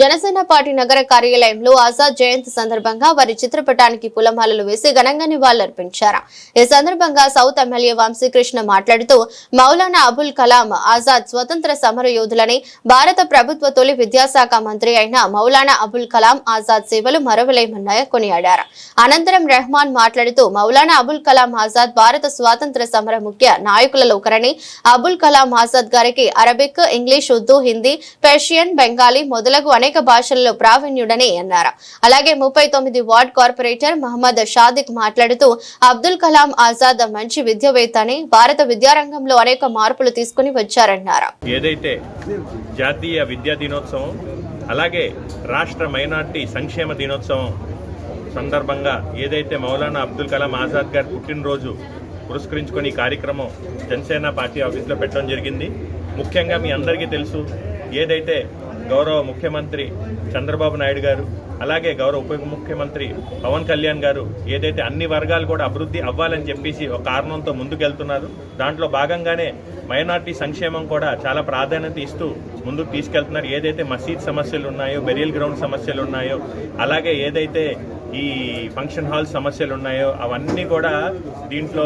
Janasena party నగర కార్యాలయంలో ఆజాద్ జయంతి సందర్భంగా వారి చిత్రపటానికి పూలమాలలు వేసి ఘనంగా నివాళులర్పించారు. ఈ సందర్భంగా సౌత్ ఎమ్మెల్యే వంశీకృష్ణ మాట్లాడుతూ మౌలానా అబుల్ కలాం ఆజాద్ స్వతంత్ర సమర యోధులని భారత ప్రభుత్వ తొలి విద్యాశాఖ మంత్రి అయిన మౌలానా అబుల్ కలాం ఆజాద్ సేవలు మరవలేమన్నాయ కొనియాడారు. అనంతరం రెహమాన్ మాట్లాడుతూ మౌలానా అబుల్ కలాం ఆజాద్ భారత స్వాతంత్ర సమర ముఖ్య నాయకులలో ఒకరని అబుల్ కలాం ఆజాద్ గారికి Arabic English Urdu Hindi Persian Bengali మొదలగు అనేక అనేక భాషల్లో ప్రావీణ్యుడని అన్నారు. అలాగే ముప్పై తొమ్మిది వార్డ్ కార్పొరేటర్ మహమ్మద్ షాదిక్ మాట్లాడుతూ అబ్దుల్ కలాం ఆజాద్ మంచి విద్యవేత్త అని భారత విద్యారంగంలో అనేక మార్పులు తీసుకుని వచ్చారన్నారు. ఏదైతే జాతీయ విద్యా దినోత్సవం అలాగే రాష్ట్ర మైనార్టీ సంక్షేమ దినోత్సవం సందర్భంగా ఏదైతే మౌలానా అబ్దుల్ కలాం ఆజాద్ గారి పుట్టినరోజు పురస్కరించుకొని ఈ కార్యక్రమం జనసేన పార్టీ ఆఫీస్లో పెట్టడం జరిగింది. ముఖ్యంగా మీ అందరికీ తెలుసు ఏదైతే గౌరవ ముఖ్యమంత్రి చంద్రబాబు నాయుడు గారు అలాగే గౌరవ ఉప ముఖ్యమంత్రి పవన్ కళ్యాణ్ గారు ఏదైతే అన్ని వర్గాలు కూడా అభివృద్ధి అవ్వాలని చెప్పేసి ఒక కారణంతో ముందుకెళ్తున్నారు. దాంట్లో భాగంగానే మైనార్టీ సంక్షేమం కూడా చాలా ప్రాధాన్యత ఇస్తూ ముందుకు తీసుకెళ్తున్నారు. ఏదైతే మసీద్ సమస్యలు ఉన్నాయో బెరియల్ గ్రౌండ్ సమస్యలు ఉన్నాయో అలాగే ఏదైతే ఈ ఫంక్షన్ హాల్ సమస్యలు ఉన్నాయో అవన్నీ కూడా దీంట్లో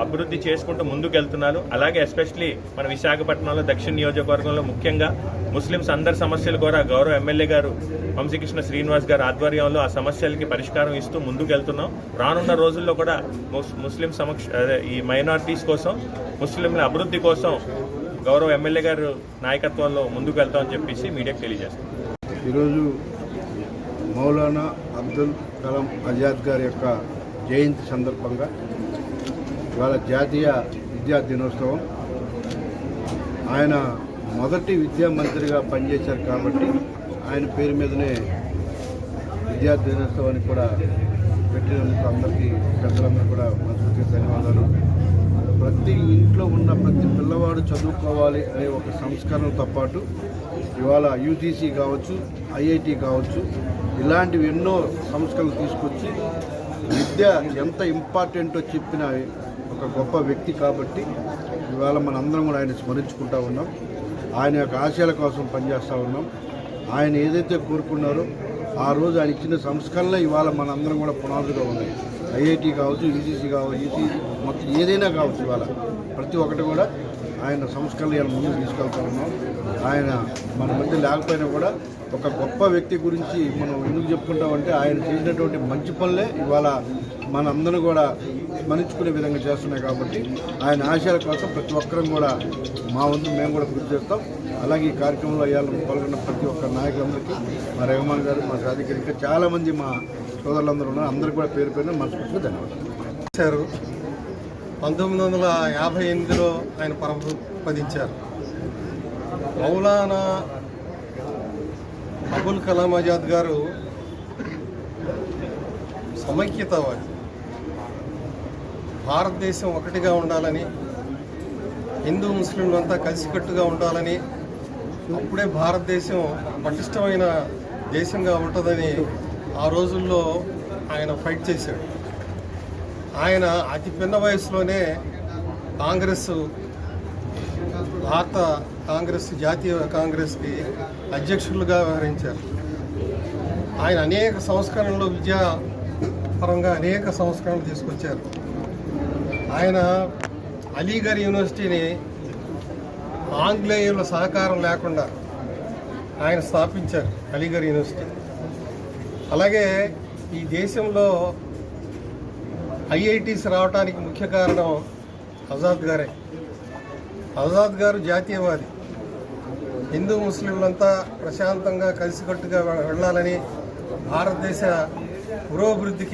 అభివృద్ధి చేసుకుంటూ ముందుకు వెళ్తున్నారు అలాగే ఎస్పెషలీ మన విశాఖపట్నంలో దక్షిణ నియోజకవర్గంలో ముఖ్యంగా ముస్లిమ్స్ అందరి సమస్యలు కూడా గౌరవ ఎమ్మెల్యే గారు వంశీకృష్ణ శ్రీనివాస్ గారు ఆధ్వర్యంలో ఆ సమస్యలకి పరిష్కారం ఇస్తూ ముందుకు వెళ్తున్నాం రానున్న రోజుల్లో కూడా ముస్- ముస్లిం సమక్ష ఈ మైనారిటీస్ కోసం ముస్లింల అభివృద్ధి కోసం గౌరవ ఎమ్మెల్యే గారు నాయకత్వంలో ముందుకు వెళ్తామని చెప్పేసి మీడియాకు తెలియజేస్తాం ఈరోజు మౌలానా అబ్దుల్ కలాం ఆజాద్ గారి యొక్క జయంతి సందర్భంగా ఇవాళ జాతీయ విద్యా దినోత్సవం. ఆయన మొదటి విద్యా మంత్రిగా పనిచేశారు కాబట్టి ఆయన పేరు మీదనే విద్యా దినోత్సవాన్ని కూడా పెట్టినందుకు అందరికీ పెద్దలందరూ కూడా మనస్ఫూర్తిగా ధన్యవాదాలు. ప్రతి ఇంట్లో ఉన్న ప్రతి పిల్లవాడు చదువుకోవాలి అనే ఒక సంస్కరణతో పాటు ఇవాళ యూజీసీ కావచ్చు ఐఐటి కావచ్చు ఇలాంటివి ఎన్నో సంస్థలు తీసుకొచ్చి విద్య ఎంత ఇంపార్టెంటో చెప్పిన ఒక గొప్ప వ్యక్తి కాబట్టి ఇవాళ మనందరం కూడా ఆయన స్మరించుకుంటా ఉన్నాం. ఆయన యొక్క ఆశయాల కోసం పనిచేస్తూ ఉన్నాం. ఆయన ఏదైతే కోరుకున్నారో ఆ రోజు ఆయన ఇచ్చిన సంస్కరణలే ఇవాళ మనందరం కూడా పునాదుగా ఉన్నాయి. ఐఐటి కావచ్చు యూజీసీ కావచ్చు యూసీ మొత్తం ఏదైనా కావచ్చు ఇవాళ. ప్రతి ఒక్కటి కూడా ఆయన సంస్కరణలు ఇవాళ ముందుకు తీసుకెళ్తా ఆయన మన మధ్య లేకపోయినా కూడా ఒక గొప్ప వ్యక్తి గురించి మనం ఎందుకు చెప్పుకుంటామంటే ఆయన చేసినటువంటి మంచి పనులే ఇవాళ మనందరం కూడా స్మరించుకునే విధంగా చేస్తున్నాయి కాబట్టి ఆయన ఆశయాల కోసం ప్రతి ఒక్కరం కూడా మా వంతు మేము కూడా కృషి చేస్తాం. అలాగే ఈ కార్యక్రమంలో ఇవాళ పాల్గొన్న ప్రతి ఒక్క నాయకులందరికీ మా రెహమాన్ గారు మా సాధికారి ఇంకా చాలామంది మా సోదరులందరూ ఉన్నారు. అందరికీ కూడా పేరు పేరున మనస్ఫూర్తిగా ధన్యవాదాలు. చేశారు. పంతొమ్మిది వందల యాభై ఎనిమిదిలో ఆయన పరమపదించారు. మౌలానా అబుల్ కలాం ఆజాద్ గారు సమైక్యతావాది. భారతదేశం ఒకటిగా ఉండాలని హిందూ ముస్లింలంతా కలిసికట్టుగా ఉండాలని అప్పుడే భారతదేశం పటిష్టమైన దేశంగా ఉంటుందని ఆ రోజుల్లో ఆయన ఫైట్ చేశాడు. ఆయన అతి పిన్న వయసులోనే కాంగ్రెస్ భారత కాంగ్రెస్ జాతీయ కాంగ్రెస్కి అధ్యక్షులుగా వ్యవహరించారు. ఆయన అనేక సంస్కరణలు విద్యా పరంగా అనేక సంస్కరణలు తీసుకొచ్చారు. ఆయన అలీగర్ యూనివర్సిటీని ఆంగ్లేయుల సహకారం లేకుండా ఆయన స్థాపించారు అలీగర్ యూనివర్సిటీ. అలాగే ఈ దేశంలో ఐఐటీస్ రావడానికి ముఖ్య కారణం ఆజాద్ గారే. ఆజాద్ గారు జాతీయవాది. హిందూ ముస్లింలంతా ప్రశాంతంగా కలిసికట్టుగా వెళ్ళాలని భారతదేశ పురోభివృద్ధికి